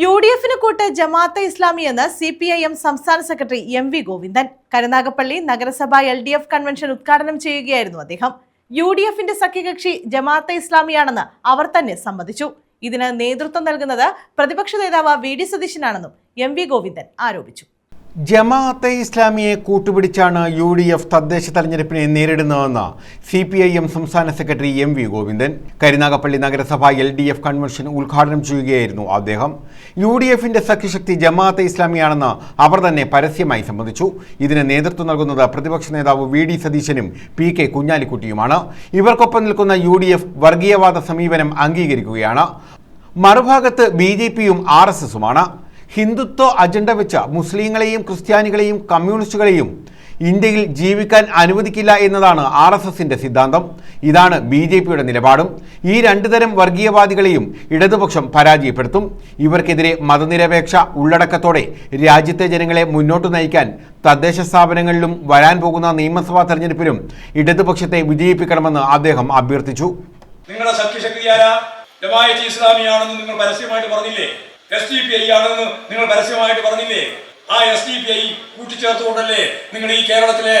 U D എഫിന് കൂട്ട് ജമാഅത്തെ ഇസ്ലാമി എന്ന് സി പി ഐ എം സംസ്ഥാന secretary M V Govindan. Karunagappally നഗരസഭ എൽ ഡി എഫ് കൺവെൻഷൻ ഉദ്ഘാടനം ചെയ്യുകയായിരുന്നു അദ്ദേഹം. യു ഡി എഫിന്റെ സഖ്യകക്ഷി ജമാഅത്തെ ഇസ്ലാമിയാണെന്ന് അവർ തന്നെ സമ്മതിച്ചു. ഇതിന് നേതൃത്വം നൽകുന്നത് പ്രതിപക്ഷ നേതാവ് വി ഡി സതീശനാണെന്നും എം വി ഗോവിന്ദൻ ആരോപിച്ചു. ജമാഅത്തെ ഇസ്ലാമിയെ കൂട്ടുപിടിച്ചാണ് യു ഡി എഫ് തദ്ദേശ തെരഞ്ഞെടുപ്പിനെ നേരിടുന്നതെന്ന് സി പി ഐ എം സംസ്ഥാന secretary M V Govindan. Karunagappally നഗരസഭ എൽ ഡി എഫ് കൺവെൻഷൻ ഉദ്ഘാടനം ചെയ്യുകയായിരുന്നു അദ്ദേഹം. യു ഡി എഫിന്റെ സഖ്യശക്തി ജമാഅത്തെ ഇസ്ലാമിയാണെന്ന് അവർ തന്നെ പരസ്യമായി സമ്മതിച്ചു. ഇതിന് നേതൃത്വം നൽകുന്നത് പ്രതിപക്ഷ നേതാവ് വി ഡി സതീശനും പി കെ കുഞ്ഞാലിക്കുട്ടിയുമാണ്. ഇവർക്കൊപ്പം നിൽക്കുന്ന യു ഡി എഫ് വർഗീയവാദ സമീപനം അംഗീകരിക്കുകയാണ്. മറുഭാഗത്ത് ബി ജെ പിയും ആർ എസ് എസുമാണ്. ഹിന്ദുത്വ അജണ്ട വെച്ച മുസ്ലിങ്ങളെയും ക്രിസ്ത്യാനികളെയും കമ്മ്യൂണിസ്റ്റുകളെയും ഇന്ത്യയിൽ ജീവിക്കാൻ അനുവദിക്കില്ല എന്നതാണ് ആർ എസ് എസിന്റെ സിദ്ധാന്തം. ഇതാണ് ബി ജെ പിയുടെ നിലപാടും. ഈ രണ്ടു തരം വർഗീയവാദികളെയും ഇടതുപക്ഷം പരാജയപ്പെടുത്തും. ഇവർക്കെതിരെ മതനിരപേക്ഷ ഉള്ളടക്കത്തോടെ രാജ്യത്തെ ജനങ്ങളെ മുന്നോട്ട് നയിക്കാൻ തദ്ദേശ സ്ഥാപനങ്ങളിലും വരാൻ പോകുന്ന നിയമസഭാ തെരഞ്ഞെടുപ്പിലും ഇടതുപക്ഷത്തെ വിജയിപ്പിക്കണമെന്ന് അദ്ദേഹം അഭ്യർത്ഥിച്ചു. നിങ്ങളുടെ സഖ്യശക്തിയായ ജമായത്ത് ഇസ്ലാമിയാണെന്ന് നിങ്ങൾ പരസ്യമായിട്ട് പറഞ്ഞില്ലേ? എസ് ഡി പി ഐ ആണെന്ന് നിങ്ങൾ പരസ്യമായിട്ട് പറഞ്ഞില്ലേ? ആ എസ് ഡി പി ഐ കൂട്ടിച്ചേർത്തുകൊണ്ടല്ലേ നിങ്ങൾ ഈ കേരളത്തിലെ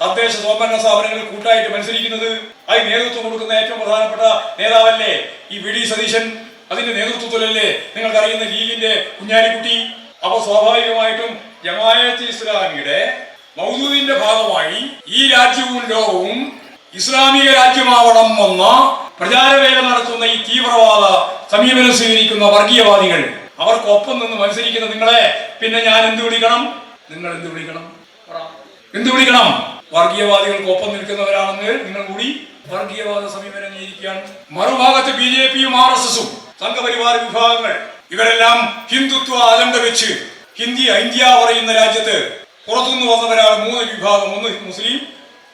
തദ്ദേശ സ്വയംഭരണ സ്ഥാപനങ്ങളിൽ കൂട്ടായിട്ട് മത്സരിക്കുന്നത്? അതിന് നേതൃത്വം കൊടുക്കുന്ന ഏറ്റവും പ്രധാനപ്പെട്ട നേതാവല്ലേ ഈ വി ഡി സതീശൻ? അതിന്റെ നേതൃത്വത്തിലല്ലേ നിങ്ങൾക്കറിയുന്ന ലീഗിന്റെ കുഞ്ഞാലിക്കുട്ടി? അപ്പൊ സ്വാഭാവികമായിട്ടും ജമായത്ത് ഇസ്ലാമിയുടെ മൗദൂദിന്റെ ഭാഗമായി ഈ രാജ്യവും ലോകവും ഇസ്ലാമിക രാജ്യമാവണം എന്ന പ്രചാരവേല നടത്തുന്ന ഈ തീവ്രവാദ സമീപനം സ്വീകരിക്കുന്ന വർഗീയവാദികൾ. അവർക്കൊപ്പം നിന്ന് മത്സരിക്കുന്ന നിങ്ങളെ പിന്നെ ഞാൻ എന്ത് വിളിക്കണം? നിങ്ങൾ എന്ത് വിളിക്കണം. എന്ത് വിളിക്കണം? വർഗീയവാദികൾക്ക് ഒപ്പം നിൽക്കുന്നവരാണെന്ന് നിങ്ങൾ കൂടി വർഗീയവാദ സമീപനം ഇരിക്കുകയാണ് മറുഭാഗത്ത് ബി ജെ പിയും ആർ എസ് എസും സംഘപരിവാര വിഭാഗങ്ങൾ. ഇവരെല്ലാം ഹിന്ദുത്വ അജണ്ട വെച്ച് ഹിന്ദി ഇന്ത്യ പറയുന്ന രാജ്യത്ത് പുറത്തുനിന്ന് വന്നവരാണ് മൂന്ന് വിഭാഗം. ഒന്ന് മുസ്ലിം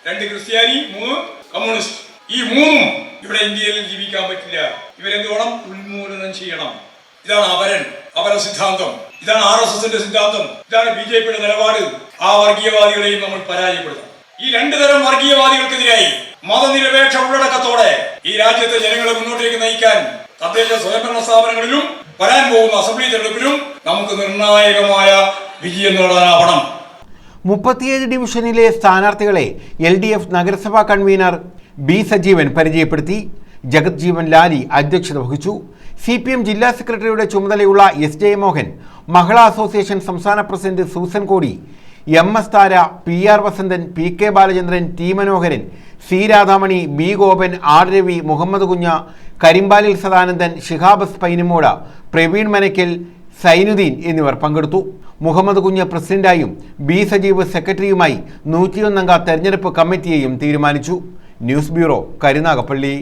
രണ്ട് ക്രിസ്ത്യാനി മൂന്ന് കമ്മ്യൂണിസ്റ്റ്. ഈ മൂന്നും ഇവിടെ ഇന്ത്യയിൽ ജീവിക്കാൻ പറ്റില്ല. ഇവരെന്ത് വേണം? ഉന്മൂലനം ചെയ്യണം. ഇതാണ് അപരൻ അപര സിദ്ധാന്തം. ഇതാണ് ആർ എസ് എസിന്റെ സിദ്ധാന്തം. ഇതാണ് ബി ജെ പിയുടെ നിലപാട്. ആ വർഗീയവാദികളെയും നമ്മൾ പരാജയപ്പെടുത്തണം. ഈ രണ്ടു തരം വർഗീയവാദികൾക്കെതിരായി മതനിരപേക്ഷ ഉള്ളടക്കത്തോടെ ഈ രാജ്യത്തെ ജനങ്ങളെ മുന്നോട്ടേക്ക് നയിക്കാൻ തദ്ദേശ സ്വയംഭരണ സ്ഥാപനങ്ങളിലും വരാൻ പോകുന്ന അസംബ്ലി തെരഞ്ഞെടുപ്പിലും നമുക്ക് നിർണായകമായ വിജയം നേടാനാവണം. മുപ്പത്തിയേഴ് ഡിവിഷനിലെ സ്ഥാനാർത്ഥികളെ എൽ ഡി എഫ് നഗരസഭാ കൺവീനർ ബി സജീവൻ പരിചയപ്പെടുത്തി. ജഗത് ജീവൻ ലാലി അധ്യക്ഷത വഹിച്ചു. സി പി എം ജില്ലാ സെക്രട്ടറിയുടെ ചുമതലയുള്ള എസ് ജയമോഹൻ മഹിളാ അസോസിയേഷൻ സംസ്ഥാന president Susan Kodi M S Thara P R Vasanthan P K Balachandran T Manoharan C Radhamani B Gopan R Ravi Muhammad കുഞ്ഞ കരിമ്പാലിൽ സദാനന്ദൻ ഷിഹാബസ് പൈനമോട പ്രവീൺ മനക്കൽ സൈനുദ്ദീൻ എന്നിവർ പങ്കെടുത്തു. മുഹമ്മദ് കുഞ്ഞ് പ്രസിഡന്റായും ബി സജീവ് സെക്രട്ടറിയുമായി നൂറ്റിയൊന്നംഗ തെരഞ്ഞെടുപ്പ് കമ്മിറ്റിയെയും തീരുമാനിച്ചു. News bureau Karunagappally.